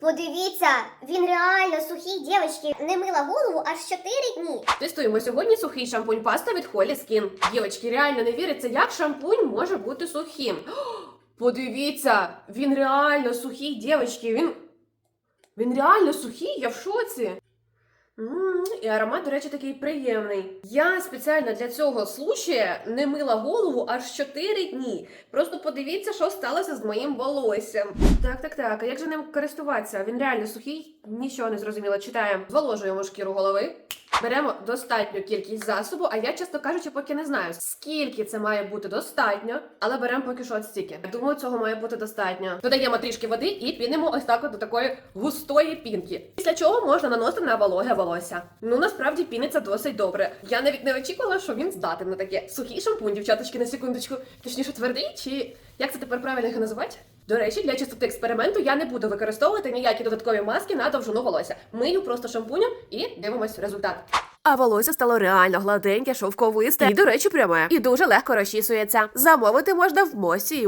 Подивіться, він реально сухий, дівчатки, не мила голову аж 4 дні. Тестуємо сьогодні сухий шампунь паста від Холі Skin. Дівочки, реально не віриться, як шампунь може бути сухим. Подивіться, він реально сухий, дівочки. Він. Він реально сухий, я в шоці. І аромат, до речі, такий приємний. Я спеціально для цього случая не мила голову аж 4 дні. Просто подивіться, що сталося з моїм волоссям. Так, так, так. А як же ним користуватися? Він реально сухий, нічого не зрозуміло. Читаємо. Зволожуємо шкіру голови. Беремо достатню кількість засобу, а я, чесно кажучи, поки не знаю, скільки це має бути достатньо, але беремо поки що от стільки. Думаю, цього має бути достатньо. Додаємо трішки води і пінемо ось так от до такої густої пінки. Після чого можна наносити на вологе волосся. Ну насправді піниться досить добре. Я навіть не очікувала, що він здатен на таке. Сухий шампунь, дівчаточки, на секундочку. Точніше, твердий, чи як це тепер правильно його називати? До речі, для чистоти експерименту я не буду використовувати ніякі додаткові маски на довжину волосся. Мию просто шампунем і дивимось результат. А волосся стало реально гладеньке, шовковисте і, до речі, пряме. І дуже легко розчісується. Замовити можна в Мосі.